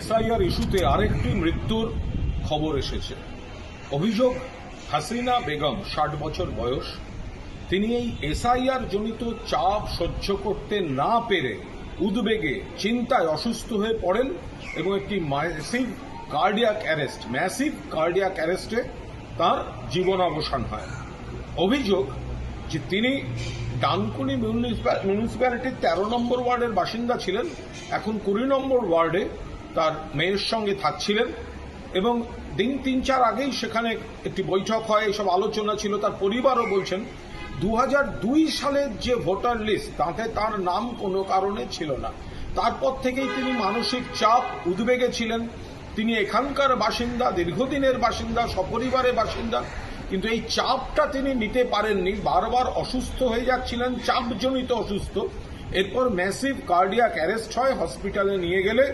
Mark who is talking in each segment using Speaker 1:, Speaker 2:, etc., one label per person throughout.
Speaker 1: SIR ইস্যুতে আরেকটি মৃত্যুর খবর এসেছে। অভিযোগ, হাসিনা বেগম ষাট বছর বয়স। তিনি এই এসআইআর জনিত চাপ সহ্য করতে না পেরে উদ্বেগে, চিন্তায় অসুস্থ হয়ে পড়েন এবং একটি massive cardiac arrest, massive cardiac অ্যারেস্টে তার জীবনাবসান হয়। অভিযোগ যে তিনি ডানকুনি মিউনিসিপা- মিউনিসিপ্যালিটির তেরো নম্বর ওয়ার্ডের বাসিন্দা ছিলেন। এখন কুড়ি নম্বর ওয়ার্ডে তার মেয়ের সঙ্গে থাকছিলেন এবং দিন তিন চার আগেই সেখানে একটি বৈঠক হয়, এইসব আলোচনা ছিল, তার পরিবারও বলছেন দু সালের যে ভোটার লিস্ট, তাতে তার নাম কোনো কারণে ছিল না। তারপর থেকেই তিনি মানসিক চাপ উদ্বেগে ছিলেন। তিনি এখানকার বাসিন্দা, দীর্ঘদিনের বাসিন্দা, সপরিবারের বাসিন্দা, কিন্তু এই চাপটা তিনি নিতে পারেননি। বারবার অসুস্থ হয়ে যাচ্ছিলেন, চাপজনিত অসুস্থ। এরপর ম্যাসিভ কার্ডিয়াক অ্যারেস্ট হয়, হসপিটালে নিয়ে গেলে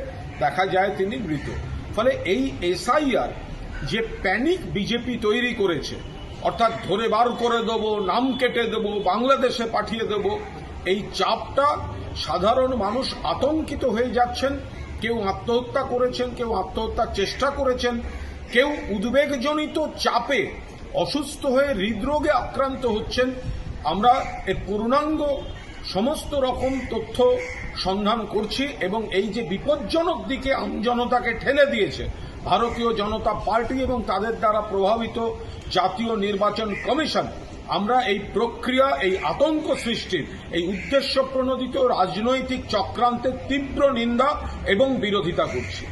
Speaker 1: দেখা যায় তিনি মৃত। ফলে এই এসআইআর যে প্যানিক বিজেপি তৈরি করেছে, অর্থাৎ ধরে বার করে দেব, নাম কেটে দেব, বাংলাদেশে পাঠিয়ে দেব, এই চাপটা সাধারণ মানুষ আতঙ্কিত হয়ে যাচ্ছেন। কেউ আত্মহত্যা করেছেন, কেউ আত্মহত্যার চেষ্টা করেছেন, কেউ উদ্বেগজনিত চাপে অসুস্থ হয়ে হৃদরোগে আক্রান্ত হচ্ছেন। আমরা এর পূর্ণাঙ্গ সমস্ত রকম তথ্য সন্ধান করছি এবং এই যে বিপজ্জনক দিকে আমজনতাকে ঠেলে দিয়েছে, ভারতীয় জনতা পার্টি এবং তাদের দ্বারা প্রভাবিত জাতীয় নির্বাচন কমিশন, আমরা এই প্রক্রিয়া, এই আতঙ্ক সৃষ্টির, এই উদ্দেশ্য প্রণোদিত রাজনৈতিক চক্রান্তের তীব্র নিন্দা এবং বিরোধিতা করছি।